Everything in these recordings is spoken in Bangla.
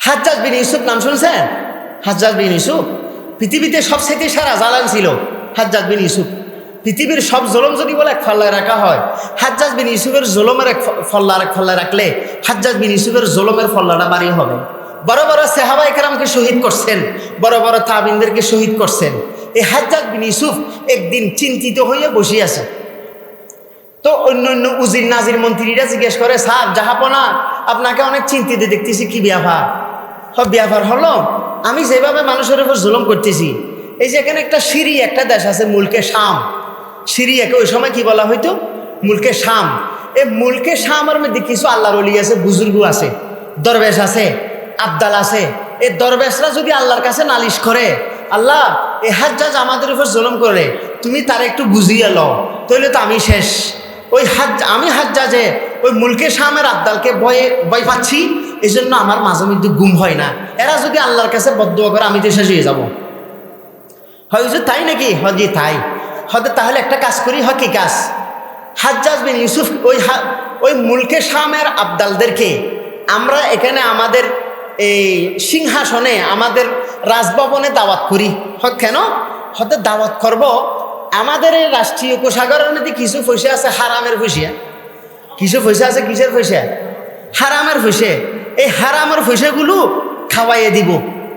হাজ্জাজ বিন ইউসুফ নাম শুনছেন? হাজ্জাজ বিন ইউসুফ। পৃথিবীতে সব সবচেয়ে সারা জালান ছিল হাজ্জাজ বিন ইউসুফ। পৃথিবীর সব জলম যদি বলে এক ফাল্লায় রাখা হয়, হাজ্জাজ বিন ইউসুফের জলমের এক ফ- ফল্লা আর এক ফাল্লায় রাখলে হাজ্জাজ বিন ইউসুফের জলমের ফল্লাটা বাড়ি হবে। বড় বড় সেহাবা একরামকে শহীদ করছেন, বড় বড় তাবিনদেরকে শহীদ করছেন। এই হাজ্জাজ বিন ইউসুফ একদিন চিন্তিত হয়ে বসে আছে। তো অন্য অন্য উজির নাজির মন্ত্রীরা জিজ্ঞেস করে স্যার জাহাপনা, আপনাকে অনেক চিন্তিত দেখতেছি কি ব্যাপার? হ ব্যাপার হলো। আমি যেভাবে মানুষের উপর জুলুম করতেছি, এই যে এখানে একটা সিরি একটা দেশ আছে মুলকে শাম। সিরিয়াকে ওই সময় কি বলা হয়তো মুলকে শাম। এই মুলকে শামের মধ্যে কিছু আল্লাহর অলি আছে, বুজুর্গ আছে, দরবেশ আছে, আবদাল আছে। এই দরবেশরা যদি আল্লাহর কাছে নালিশ করে, আল্লাহ এ হাজ্জাজ আমাদের উপর জুলুম করে তুমি তার একটু বুঝিয়ে লও তাহলে তো আমি শেষ। ওই হাজ আমি হাজ্জাজে ওই মুলকে শামের আবদালকে ভয়ে ভয় পাচ্ছি এই জন্য আমার মাঝে মধ্যে গুম হয় না। এরা যদি আল্লাহর কাছে বদুয়া করে, আমি তো শেষ হয়ে যাব। হয় যে তাই নাকি? হজি তাই। হয়তো তাহলে একটা কাজ করি, হয় কি কাজ? হাজ্জাজ বিন ইউসুফ ওই ওই মুলকে শামের আবদালদেরকে আমরা এখানে আমাদের এই সিংহাসনে, আমাদের রাজভবনে দাওয়াত করি। হয় কেন? হয়তো দাওয়াত করব। আমাদের এই রাষ্ট্রীয় কোষাগারের মধ্যে কিছু পয়সা আছে, হারামের পয়সা। কিছু পয়সা আছে, কিসের পয়সা? হারামের পয়সা। এই হারামের পয়সাগুলো খাওয়াইয়ে দিব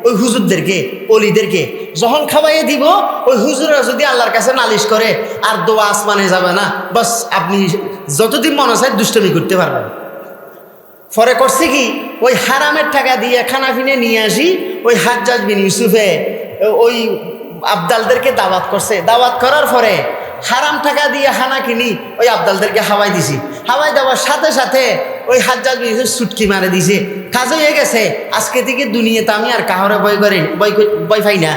ওই হুজুরদেরকে, অলিদেরকে। যখন খাওয়াইয়ে দিব, ওই হুজুরা যদি আল্লাহর কাছে নালিশ করে, আর দোয়া আসমানে যাবে না, বাস আপনি যতদিন মনে চায় দুষ্টমি করতে পারবেন। পরে করছে কি, ওই হারামের টাকা দিয়ে খানা ফিনে নিয়ে আসি, ওই হাজ্জাজ বিন ইউসুফে, ওই আবদালদেরকে দাওয়াত করছে। দাওয়াত করার পরে হারাম টাকা দিয়ে হানা কিনি, ওই আবদালদেরকে হাওয়াই দিছি। হাওয়াই দেওয়ার সাথে সাথে ওই হাজ্জাজ বিন সুটকি মারে দিছে। কাজ হয়ে গেছে, আজকে থেকে দুনিয়াতে আমি আর কাহরে বই করি বই বই পাই না।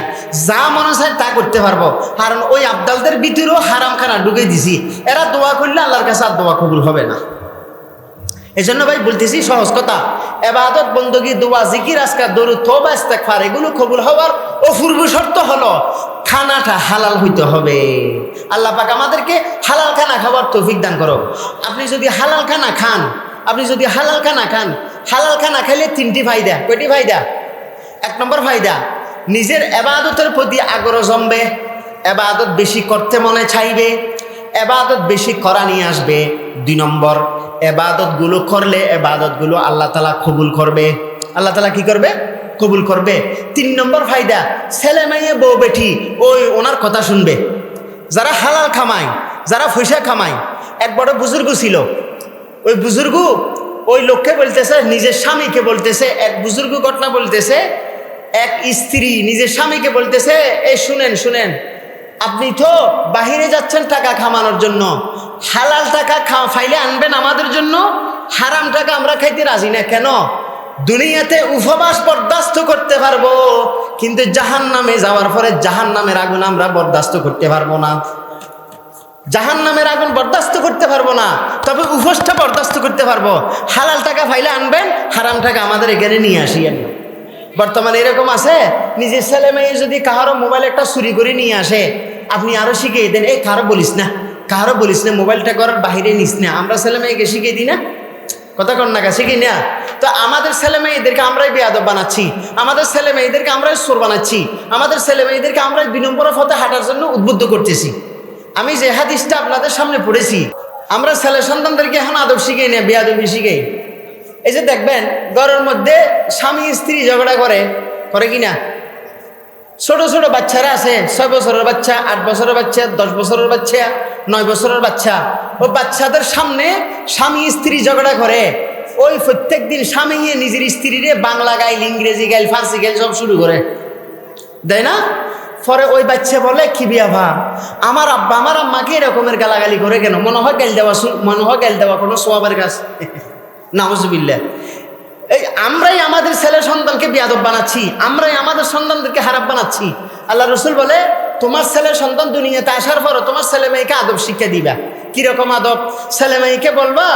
যা মনে চায় তা করতে পারব। কারণ ওই আবদালদের ভিতরেও হারাম খানা ঢুকে দিছি। এরা দোয়া করলে আল্লাহর কাছে আর দোয়া কবুল হবে না। এই জন্য ভাই বলতেছি, সহজ কথা। এবাদত, বন্দগি, দোয়া, জিকির, আজকার দরু ইস্তেকফার এগুলো কবুল হওয়ার অপূর্ব শর্ত হলো খানাটা হালাল হইতে হবে। আল্লাহ পাক আমাদেরকে হালাল খানা খাবার তৌফিক দান করো আপনি যদি হালাল খানা খান, আপনি যদি হালাল খানা খান, হালাল খানা খাইলে তিনটি ফায়দা। কয়টি ফায়দা? এক নম্বর ফায়দা, নিজের এবাদতের প্রতি আগ্রহ জমবে এবাদত বেশি করতে মনে চাইবে, এবাদত বেশি করা নিয়ে আসবে। দুই নম্বর, এবাদতগুলো করলে এবাদতগুলো আল্লাহ তালা কবুল করবে। আল্লাহ তালা কি করবে? কবুল করবে। তিন নম্বর ফায়দা, ছেলে মেয়ে, বউ, বেটি, ওই ওনার কথা শুনবে। যারা হালাল খামায়, যারা পয়সা খামায়, এক বড় বুজুর্গ ছিল। ওই বুজুর্গ ওই লোককে বলতেছে, নিজের স্বামীকে বলতেছে, এক বুজুর্গ ঘটনা বলতেছে, এক স্ত্রী নিজের স্বামীকে বলতেছে এই শুনেন শুনেন, আপনি তো বাহিরে যাচ্ছেন টাকা খামানোর জন্য। হালাল টাকা খা, ফাইলে আনবেন আমাদের জন্য, হারাম টাকা আমরা খাইতে রাজি না, কেন? দুনিয়াতে উপবাস বরদাস্ত করতে পারব, কিন্তু জাহান নামে যাওয়ার পরে জাহান নামের আগুন আমরা বরদাস্ত করতে পারব না। জাহান নামের আগুন বরদাস্ত করতে পারব না, তবে উপোসটা বরদাস্ত করতে পারব। হালাল টাকা ফাইলে আনবেন, হারাম টাকা আমাদের এখানে নিয়ে আসিয়েন। বর্তমানে এরকম আছে, নিজের ছেলে মেয়ে যদি কাহারও মোবাইল একটা চুরি করে নিয়ে আসে, আপনি আরও শিখিয়ে দেন এই কারও বলিস না, কারও বলিস না, মোবাইলটা করার বাহিরে নিস না, আমরা ছেলে মেয়েকে শিখিয়ে দিই না? কথা কর না শিখি না। তো আমাদের ছেলে মেয়েদেরকে আমরাই বেয়াদব বানাচ্ছি। আমাদের ছেলে মেয়েদেরকে আমরাই সোর বানাচ্ছি। আমাদের ছেলে মেয়েদেরকে আমরাই বিনম্বর পথে হাঁটার জন্য উদ্বুদ্ধ করতেছি। আমি যে হাদিসটা আপনাদের সামনে পড়েছি, আমরা ছেলে সন্তানদেরকে এখন আদব শিখাই না, বেয়াদবি শিখাই। এই যে দেখবেন, ঘরের মধ্যে স্বামী স্ত্রী ঝগড়া করে করে কি না? ছোট ছোট বাচ্চারা আছে, ছয় বছরের বাচ্চা, আট বছরের বাচ্চা, দশ বছরের বাচ্চা নয় বছরের বাচ্চা। ও বাচ্চাদের সামনে স্বামী স্ত্রী ঝগড়া করে। ওই প্রত্যেক দিন স্বামী নিজের স্ত্রীরে বাংলা গাইল, ইংরেজি গাইল, ফার্সি গাইল সব শুরু করে। দেয় না? পরে ওই বাচ্চা বলে, কি বিয়া ভা? আমার আব্বা, আমার আম্মাকে এরকমের গালাগালি করে কেন? মনে হয় গাইল দেওয়া মনে হয় গাইল দেওয়া কোনো সোয়াবের কাজ। নামজবিল্লা এই আমরাই আমাদের ছেলে সন্তানকে বিয়াদব বানাচ্ছি। আমরাই আমাদের সন্তানদেরকে হারাপ বানাচ্ছি। আল্লাহ রসুল বলে তোমার ছেলের সন্তান দুনিয়াতে আসার পরও তোমার ছেলে মেয়েকে আদব শিক্ষা দিবা। কীরকম আদব? ছেলে মেয়েকে বলবা,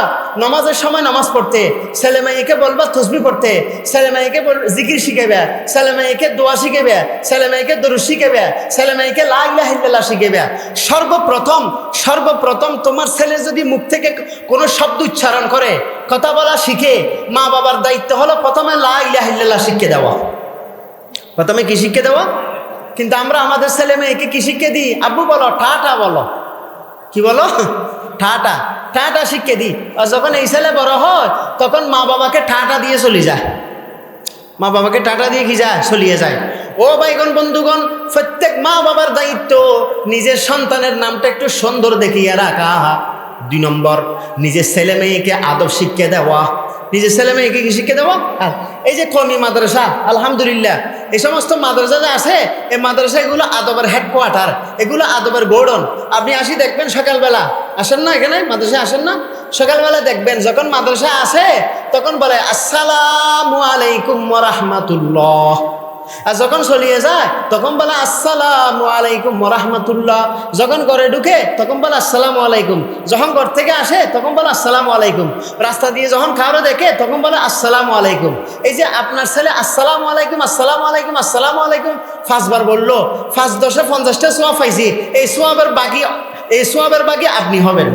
নমাজের সময় নামাজ পড়তে। ছেলে মেয়েকে বলবা, তসবি পড়তে। ছেলে মেয়েকে জিকির শিখেবে ছেলে মেয়েকে দোয়া শিখেবে ছেলে মেয়েকে দরু শিখেবে ছেলে মেয়েকে লাইল্লাহ শিখেবে সর্বপ্রথম সর্বপ্রথম তোমার ছেলে যদি মুখ থেকে কোনো শব্দ উচ্চারণ করে, কথা বলা শিখে মা বাবার দায়িত্ব হলো প্রথমে লাইল্লাহ শিখে দেওয়া। প্রথমে কি শিখে দেওয়া? কিন্তু আমরা আমাদের ছেলে মেয়েকে কি শিখে দিই? আব্বু বলো, ঠাটা বলো। কি বলো? ঠাটা। ঠাটা শিখে দিই। আর যখন এই ছেলে বড় হয়, তখন মা বাবাকে ঠাটা দিয়ে চলে যায়। মা বাবাকে টাটা দিয়ে কি যায়? চলিয়ে যায়। ও ভাইগণ, বন্ধুগণ, প্রত্যেক মা বাবার দায়িত্ব, নিজের সন্তানের নামটা একটু সুন্দর দেখিয়ে রাখা। দুই নম্বর, নিজের ছেলে মেয়েকে আদব শিক্ষা দেওয়া। নিজের ছেলে মেয়েকে কি শিক্ষা দেওয়া? আর এই যে কমি মাদ্রাসা, আলহামদুলিল্লাহ, এই সমস্ত মাদ্রাসা যে আছে, এই মাদ্রাসা এগুলো আদবের হেডকোয়ার্টার এগুলো আদবের গোডন আপনি আসি দেখবেন সকালবেলা। আসেন না এখানে? মাদ্রাসায় আসেন না? সকালবেলা দেখবেন যখন মাদ্রাসা আসে তখন বলে, আসসালামু আলাইকুম রহমাতুল্লাহ। আর যখন চলিয়ে যায়, তখন বলে, আসসালামু আলাইকুম রহমাতুল্লাহ যখন ঘরে ঢুকে, তখন বলে, আসসালামু আলাইকুম। যখন ঘর থেকে আসে, তখন বলে, আসসালামু আলাইকুম। রাস্তা দিয়ে যখন কারও দেখে, তখন বলে, আসসালামু আলাইকুম। এই যে আপনার ছেলে, আসসালামু আলাইকুম, আসসালাম আলাইকুম, আসসালামু আলাইকুম। পাঁচবার বলল পাঁচ দশে পঞ্চাশটা সোয়াব পাইছি। এই সোয়াবের বাকি, এই সোয়াবের বাকি আপনি হবেন।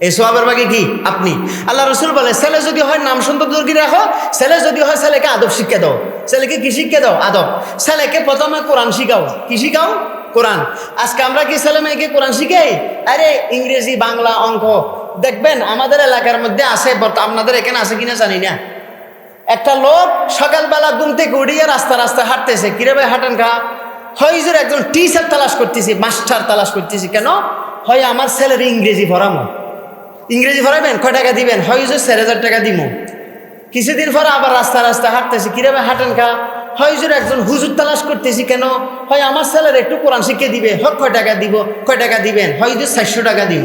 এই সোয়াবের বাকি কি? আপনি। আল্লাহ রসুল বলে, ছেলে যদি হয় নাম সুন্দর দুর্গি রাখো, ছেলে যদি হয় ছেলেকে আদব শিক্ষা দাও। ছেলেকে কি শিক্ষা দাও? আদব। ছেলেকে প্রথমে কোরআন শিখাও। কি শিখাও? কোরআন। আজকে আমরা কি ছেলে মেয়েকে কোরআন শিখাই? আরে, ইংরেজি, বাংলা, অঙ্ক। দেখবেন, আমাদের এলাকার মধ্যে আছে আপনাদের এখানে আছে কিনা জানি না। একটা লোক সকালবেলা ঘুম থেকে উঠিয়ে রাস্তা রাস্তায় হাঁটতেছে। কিরে ভাই, হাঁটেন খা হয় যে একজন টিচার তালাশ করতেছি মাস্টার তালাশ করতেছি। কেন? হয় আমার ছেলের ইংরেজি পড়ামো। ইংরেজি পড়াবেন? কয় টাকা দিবেন? হয় যে চার হাজার টাকা দিব কিছুদিন পরে আবার রাস্তা রাস্তা হাঁটতেছি। কিরে ভাই, হাঁটেন খা হয় যে একজন হুজুর তালাশ করতেছি কেন? হয় আমার ছেলের একটু কোরআন শিখে দিবে। হোক কয় টাকা দিব? কয় টাকা দিবেন? হয় চারশো টাকা দিব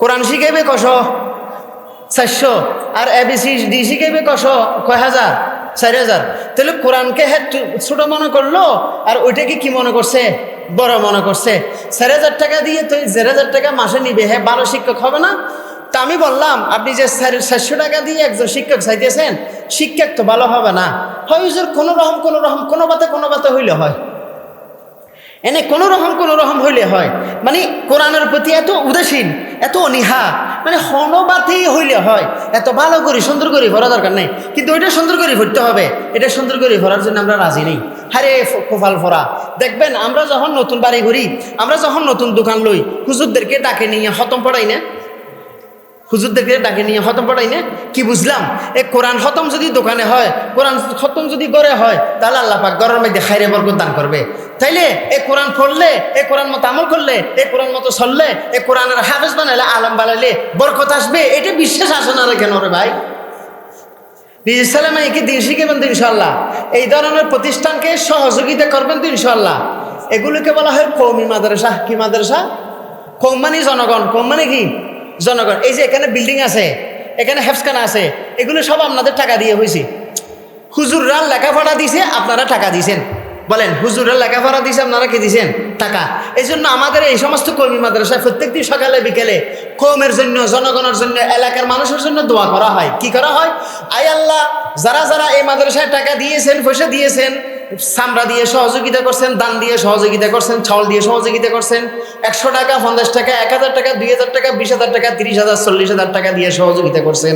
কোরআন শিখাইবে কশ চারশো। আর এবিসি ডি শিখাইবে কশ কয় হাজার? চার হাজার তাহলে কোরআনকে ছোট মনে করল আর ওইটাকে কি মনে করছে বড় মনে করছে চার হাজার টাকা দিয়ে তুই দেড় হাজার টাকা মাসে নিবে হ্যাঁ ভালো শিক্ষক হবে না? তা আমি বললাম, আপনি যে চারশো টাকা দিয়ে একজন শিক্ষক চাইতেছেন, শিক্ষক তো ভালো হবে না। হয় কোনো রকম কোনো রকম, কোনো বাতে কোনো বাতে হইলে হয়। এনে কোনো রকম কোনো রকম হইলে হয়। মানে কোরআনের প্রতি এত উদাসীন, এত অনীহা মানে হনবাতেই হইলে হয়। এত ভালো করি, সুন্দর করে ভরা দরকার নেই। কিন্তু ওইটা সুন্দর করে ভরতে হবে। এটা সুন্দর করে ভরার জন্য আমরা রাজি নেই। হারে কোফাল ভরা দেখবেন, আমরা যখন নতুন বাড়ি ঘুরি, আমরা যখন নতুন দোকান লই, হুজুরদেরকে ডাকে নিয়ে হতম পড়াই না? হুজুরদেরকে ডাকে নিয়ে খতম পড়াই না? কি বুঝলাম? এ কোরআন খতম যদি দোকানে হয়, কোরআন খতম যদি গড়ে হয়, তাহলে আল্লাহ পাক গড়ের মধ্যে খাইরে বরকত দান করবে। তাইলে এ কোরআন পড়লে, এ কোরআন মতো আমল করলে, এ কোরআন মতো চললে, এ কোরআনের হাফেজ বানাইলে, আলম বানাইলে বরকত আসবে, এটা বিশ্বাস আসে না কেন রে ভাই? নিজের দিন শিখেবেন তো ইনশাল্লাহ এই ধরনের প্রতিষ্ঠানকে সহযোগিতা করবেন তো ইনশাল্লাহ এগুলোকে বলা হয় কৌমি মাদ্রাসা। কি মাদ্রাসা? কৌম মানে জনগণ। কৌম মানে কি? জনগণ, এই যে এখানে বিল্ডিং আছে, এখানে হেফসখানা আছে, এগুলো সব আপনাদের টাকা দিয়ে হয়েছে। হুজুররা লেখাপড়া দিছে, আপনারা টাকা দিয়েছেন বলেন, হুজুররা লেখাপড়া দিছে, আপনারা কি দিছেন? টাকা। এই জন্য আমাদের এই সমস্ত কর্মী মাদ্রাসায় প্রত্যেকদিন সকালে, বিকেলে কৌমের জন্য, জনগণের জন্য, এলাকার মানুষের জন্য দোয়া করা হয়। কি করা হয়? আই আল্লাহ, যারা যারা এই মাদ্রাসায় টাকা দিয়েছেন, পয়সা দিয়েছেন সামরা দিয়ে সহযোগিতা করছেন, দান দিয়ে সহযোগিতা করছেন, চাউল দিয়ে সহযোগিতা করছেন। একশো টাকা, পঞ্চাশ টাকা, এক হাজার টাকা, দুই হাজার টাকা, বিশ হাজার টাকা, তিরিশ হাজার, চল্লিশ হাজার টাকা দিয়ে সহযোগিতা করছেন।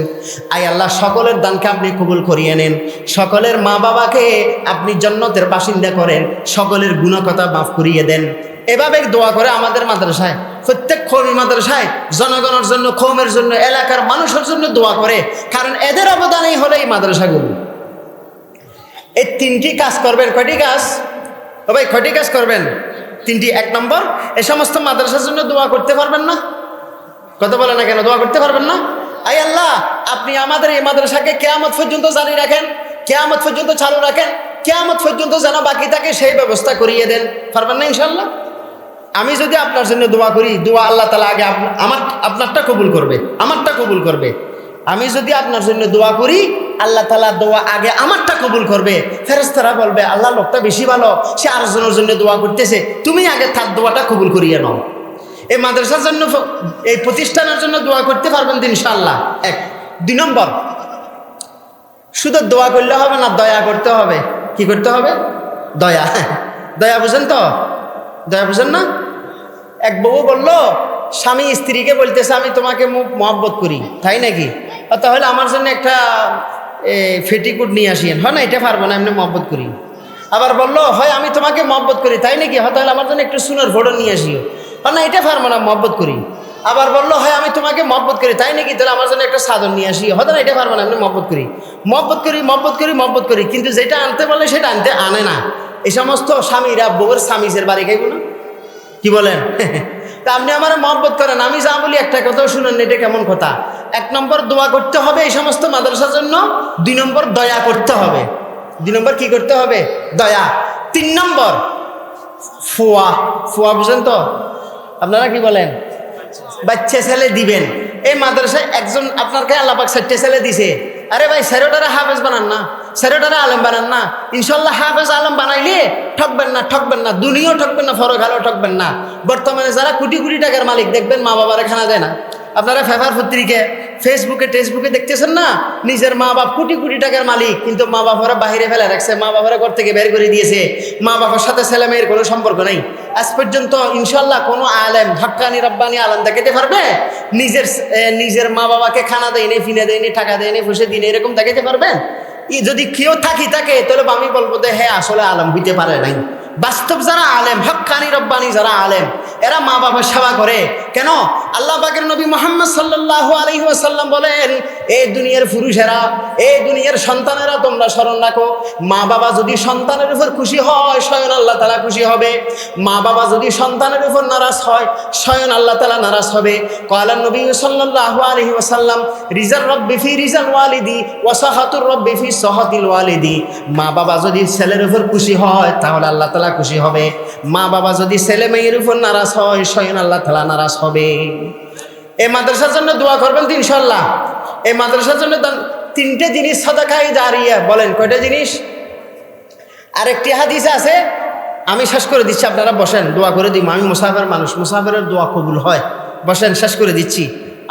আই আল্লাহ, সকলের দানকে আপনি কবুল করিয়ে নেন। সকলের মা বাবাকে আপনি জন্নতের বাসিন্দা করেন, সকলের গুণকতা মাফ করিয়ে দেন। এভাবে দোয়া করে আমাদের মাদ্রাসায়, প্রত্যেক কৌমি মাদ্রাসায়, জনগণের জন্য কৌমের জন্য, এলাকার মানুষের জন্য দোয়া করে, কারণ এদের অবদানই হলো এই মাদ্রাসাগুলো। এই তিনটি কাজ করবেন, কয়টি কাজ? ও ভাই, কয়টি কাজ করবেন? তিনটি, এক নম্বর, এই সমস্ত মাদ্রাসার জন্য দোয়া করতে পারবেন না? কথা বলে না কেন? দোয়া করতে পারবেন না? আই আল্লাহ, আপনি আমাদের এই মাদ্রাসাকে কেয়ামত পর্যন্ত জারি রাখেন, কেয়ামত পর্যন্ত চালু রাখেন, কেয়ামত পর্যন্ত যেন বাকি থাকে সেই ব্যবস্থা করিয়ে দেন। পারবেন না ইনশাল্লাহ আমি যদি আপনার জন্য দোয়া করি, দোয়া আল্লাহ তালা আগে আমার আপনারটা কবুল করবে, আমারটা কবুল করবে। আমি যদি আপনার জন্য দোয়া করি আল্লাহ তালা দোয়া আগে আমারটা কবুল করবে। ফেরেস্তারা বলবে, আল্লাহ লোকটা বেশি ভালো। সে আরেকজনের জন্য দোয়া করতেছে। তুমি আগে তার দোয়াটা কবুল করিয়ে নাও। এই মাদ্রাসার জন্য এই প্রতিষ্ঠানের জন্য দোয়া করতে পারবেন তো ইনশাল্লাহ এক। দুই নম্বর, শুধু দোয়া করলে হবে না, দয়া করতে হবে। কি করতে হবে? দয়া। দয়া বুঝেন তো? দয়া বুঝেন না? এক বউ বলল, স্বামী স্ত্রীকে বলতেছে, আমি তোমাকে মহব্বত করি। তাই নাকি? আর তাহলে আমার জন্য একটা ফেটিকুট নিয়ে আসিয়েন। হয় না, এটা পারব না, এমনি মহব্বত করি। আবার বলল, হয়, আমি তোমাকে মহব্বত করি, তাই নাকি? হয়, তাহলে আমার জন্য একটু সুনের ফোটো নিয়ে আসিও। হয় না, এটা পারব না, মহব্বত করি। আবার বলল, হয়, আমি তোমাকে মহব্বত করি, তাই নাকি? তাহলে আমার জন্য একটা সাধন নিয়ে আসি। হয়তো না এটা পারব না আমি মহব্বত করি। মহব্বত করি মহব্বত করি মহব্বত করি, কিন্তু যেটা আনতে বলে, সেটা আনতে আনে না। এই সমস্ত স্বামীরা বউর স্বামীজের বাড়ি খাইব না? কি বলেন? তা আপনি আমার মহব্বত করেন, আমি যা বলি একটা কথাও শুনেন এটা কেমন কথা? এক নম্বর দোয়া করতে হবে এই সমস্ত মাদ্রাসার জন্য, দুই নম্বর দয়া করতে হবে। দুই নম্বর কি করতে হবে? দয়া। তিন নম্বর, ফুয়া। ফুয়া বুঝেন তো? আপনারা কি বলেন? বাচ্চা ছেলে দিবেন। এই মাদ্রাসায় একজন আপনার কে আল্লাপাক চারটে ছেলে দিছে। আরে ভাই, স্যারোটারা হাফেজ বানান না। স্যারোটারা আলম বানান না। ইনশাল্লাহ হাফেজ আলম বানাইলে ঠকবেন না ঠকবেন না। দুনিয়াও ঠকবেন না ফরক আলো ঠকবেন না। বর্তমানে যারা কোটি কোটি টাকার মালিক, দেখবেন মা বাবারা খানা দেয় না। আপনারা ফেফার পত্রিকে ফেসবুকে টেসবুকে দেখতেছেন না? নিজের মা বাপ কোটি কোটি টাকার মালিক, কিন্তু মা বাবারা বাহিরে ফেলে রাখছে, মা বাবারা ঘর থেকে বের করে দিয়েছে। মা বাবার সাথে ছেলে মেয়ের কোনো সম্পর্ক নাই। আজ পর্যন্ত ইনশাল্লাহ কোনো আলেম ধাক্কানি রব্বানি আলেম দেখাতে পারবে? নিজের নিজের মা বাবাকে খানা দেয়নি, ফিনে দেয়নি, টাকা দেয়নি, ফুসে দিনে এরকম দেখাতে পারবেন যদি কেউ থাকি থাকে তাহলে আমি বলব যে হ্যাঁ আসলে আলম হইতে পারে নাই। বাস্তব যারা আলেম হকানি রব্বানি যারা আলেম, এরা মা বাবার সেবা করে। কেন? আল্লাহ পাকের নবী মোহাম্মদ সাল্লাহ আলহিহাসাল্লাম বলেন এই দুনিয়ার পুরুষেরা এই দুনিয়ার সন্তানেরা তোমরা স্মরণ রাখো। মা বাবা যদি সন্তানের উপর খুশি হয়, স্বয়ং আল্লাহ তালা খুশি হবে। মা বাবা যদি সন্তানের উপর নারাজ হয়, স্বয়ং আল্লাহ তালা নারাজ হবে। কয়ালার নবী সাল্লাহ আলহি ওসাল্লাম রিজাল রব্বি ফি রিজাল ওয়ালিদি ওয়াসাহাতুর রব্বি ফি সহাতিল ওয়ালিদি। মা বাবা যদি ছেলের উপর খুশি হয়, তাহলে আল্লাহ তালা খুশি হবে। মা বাবা যদি ছেলে মেয়ের উপর নারাজ হয়, স্বয়ং আল্লাহ তালা নারাজ হবে। এই মাদ্রাসার জন্য দোয়া করবেন তো ইনশাল্লাহ এই মাদ্রাসার জন্য তিনটে জিনিস সদাকাই দাঁড়িয়ে বলেন, কয়টা জিনিস? আরেকটি হাদিস আছে, আমি শেষ করে দিচ্ছি, আপনারা বসেন, দোয়া করে দিব। আমি মুসাফের মানুষ মুসাফের দোয়া কবুল হয়। বসেন, শেষ করে দিচ্ছি।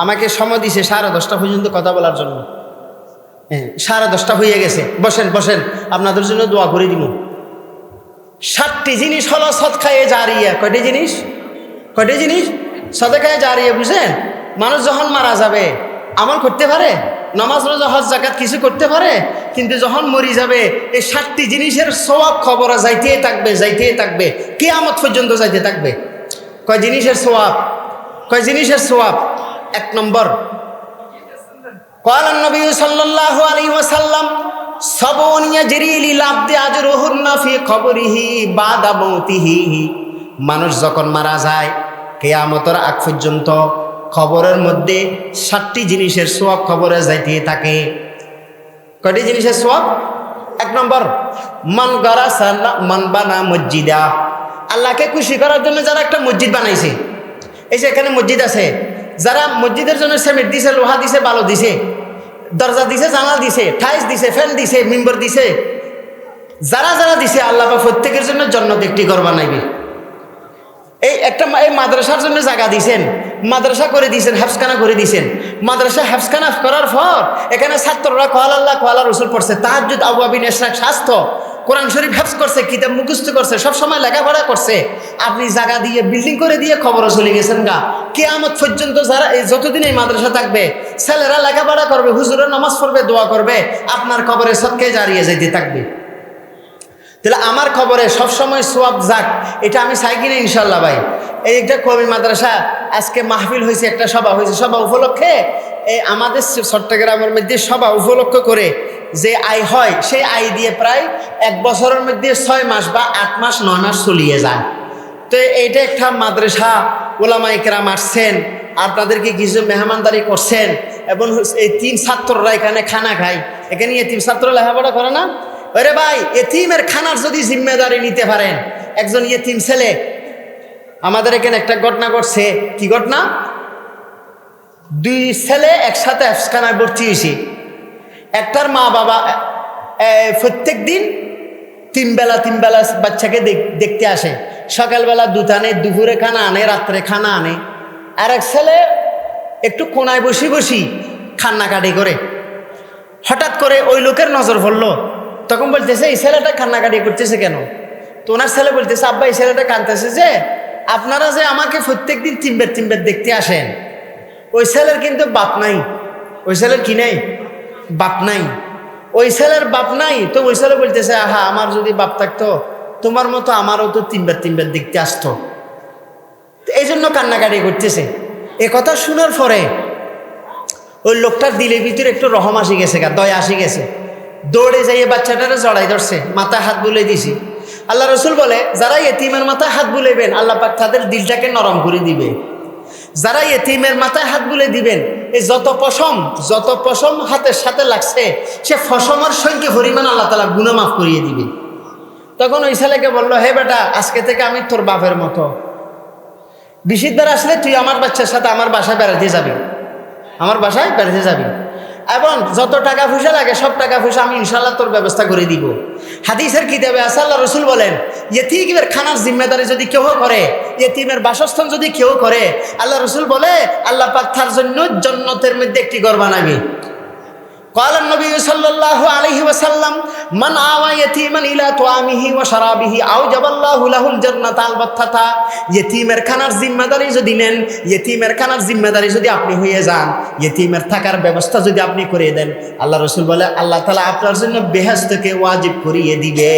আমাকে সময় দিছে সাড়ে দশটা পর্যন্ত কথা বলার জন্য। হ্যাঁ সাড়ে দশটা হয়ে গেছে। বসেন বসেন, আপনাদের জন্য দোয়া করে দিব। সাতটি জিনিস হলো সৎ সৎখায়ে জারিয়া। কয়টি জিনিস? কয়টি জিনিস? সদকায় জারিয়া বুঝেন মানুষ যখন মারা যাবে, আমল করতে পারে, নামাজ রোজা, হজ, জাকাত কিছু করতে পারে, কিন্তু যখন মরি যাবে, এই সাতটি জিনিসের সোয়াব খবর যাইতেই থাকবে যাইতেই থাকবে কে আমত পর্যন্ত যাইতে থাকবে। কয় জিনিসের সোয়াব কয় জিনিসের সোয়াব এক নম্বর সবনিয়া আজ মানুষ যখন মারা যায় কেয়ামতর আগ পর্যন্ত খবরের মধ্যে ষাটটি জিনিসের সোয়াব খবরে যাইতে থাকে। কয়টি জিনিসের সোয়াব এক নম্বর, মান গড়া মান বানা মসজিদা। আল্লাহকে খুশি করার জন্য যারা একটা মসজিদ বানাইছে, এই যে এখানে মসজিদ আছে, যারা মসজিদের জন্য সেমেন্ট দিছে, লোহা দিছে, বালো দিছে, দরজা দিছে, জানাল দিছে, ঠাইস দিছে, ফ্যান দিছে, মেম্বার দিছে, যারা যারা দিছে, আল্লাহ প্রত্যেকের জন্য জন্ম একটি ঘর বানাইবে। এই একটা এই মাদ্রাসার জন্য জায়গা দিয়েছেন মাদ্রাসা করে দিয়েছেন হাফসখানা করে দিয়েছেন মাদ্রাসা হাফসখানা করার পর এখানে ছাত্ররা কোয়াল আল্লাহ, কোয়ালা রসুল পড়ছে। তাহাজুদ আবু আবিন এসরাক স্বাস্থ্য। কোরআন শরীফ হ্যাফস করছে, কিতাব মুখস্থ করছে, সব সময় লেখাপড়া করছে। আপনি জায়গা দিয়ে বিল্ডিং করে দিয়ে খবরও চলে গেছেন গা। কেয়ামত পর্যন্ত যারা এই যতদিন এই মাদ্রাসা থাকবে, ছেলেরা লেখাপড়া করবে, হুজুরের নামাজ পড়বে, দোয়া করবে, আপনার খবরে সৎকে জারিয়ে যেতে থাকবে। তাহলে আমার খবরে সবসময় সোয়াব যাক, এটা আমি চাই কিনা ইনশাল্লাহ ভাই। এই একটা কবি মাদ্রাসা, আজকে মাহফিল হয়েছে, একটা সভা হয়েছে, সভা উপলক্ষে এই আমাদের চট্টগ্রামের মধ্যে সভা উপলক্ষ করে যে আয় হয়, সেই আয় দিয়ে প্রায় এক বছরের মধ্যে ছয় মাস বা আট মাস নয় মাস চলিয়ে যায়। তো এইটা একটা মাদ্রাসা ওলামাইকরাম আসছেন, আপনাদেরকে কিছু মেহমানদারি করছেন, এবং এই তিন ছাত্ররা এখানে খানা খায়। এখানে তিন ছাত্র লেখাপড়া করে না? ওরে ভাই, এতিমের খানার যদি জিম্মেদারি নিতে পারেন, একজন ইয়েতিম ছেলে, আমাদের এখানে একটা ঘটনা ঘটছে। কি ঘটনা? দুই ছেলে একসাথে খানায় ভর্তি হয়েছে। একটার মা বাবা প্রত্যেক দিন তিন বেলা তিন বেলা বাচ্চাকে দেখ- দেখতে আসে। সকালবেলা দুধ আনে, দুপুরে খানা আনে, রাত্রে খানা আনে। আর এক ছেলে একটু কোনায় বসি বসি কান্নাকাটি করে। হঠাৎ করে ওই লোকের নজর পড়ল। তখন বলতেছে, এই ছেলেটা কান্নাকাটি করতেছে কেন? তো ওনার ছেলে বলতেছে, আব্বা, এই ছেলেটা কাঁদতেছে যে, আপনারা যে আমাকে প্রত্যেকদিন তিনবার তিনবার দেখতে আসেন, ওই ছেলের কিন্তু বাপ নাই। ওই ছেলের কি নাই? বাপ নাই। ওই ছেলের বাপ নাই। তো ওই ছেলে বলতেছে, আহা, আমার যদি বাপ থাকতো, তোমার মতো আমারও তো তিনবার তিনবার দেখতে আসতো। এই জন্য কান্নাকাটি করতেছে। এ কথা শোনার পরে ওই লোকটার দিলের ভিতরে একটু রহম আসি গেছে গা, দয়া আসি গেছে। দৌড়ে যাইয়ে বাচ্চাটারে জড়াই ধরছে মাথায় হাত বুলে দিছি। আল্লাহ রসুল বলে, যারা এতিমের মাথায় হাত বুলেবেন আল্লাহ পাক তাদের দিলটাকে নরম করে দিবে। যারা এতিমের মাথায় হাত বুলে দিবেন, এই যত পশম যত পশম হাতের সাথে লাগছে, সে ফসমের সঙ্গে পরিমাণ আল্লাহ তালা গুণা মাফ করিয়ে দিবে। তখন ওই ছেলেকে বলল, হে বেটা, আজকে থেকে আমি তোর বাপের মতো। বিশিদ্ধার আসলে তুই আমার বাচ্চার সাথে আমার বাসায় বেড়াতে যাবি। আমার বাসায় বেড়াতে যাবি। এবং যত টাকা পয়সা লাগে, সব টাকা পয়সা আমি ইনশাল্লাহ তোর ব্যবস্থা করে দিব। হাদিসের কিতাবে আসাল্লাহ রসুল বলেন, ইয়েতিমের খানার জিম্মেদারি যদি কেউ করে, ইয়েতিমের বাসস্থান যদি কেউ করে, আল্লাহ রসুল বলে, আল্লাহ পাক তার জন্য জন্নতের মধ্যে একটি ঘর قال النبي صلى الله عليه وسلم من آوى يتيما إلى طعامه وشرابه أوجب الله له الجنة البتة ইয়েতিমের খানার জিম্মাদারি যদি নেন ইয়েতিমের খানার জিম্মাদারি যদি আপনি হয়ে যান ইয়েতিমের থাকার ব্যবস্থা যদি আপনি করে দেন আল্লাহ রসুল বলে আল্লাহ তালা আপনার জন্য বেহেস্তকে ওয়াজিব করিয়ে দিবে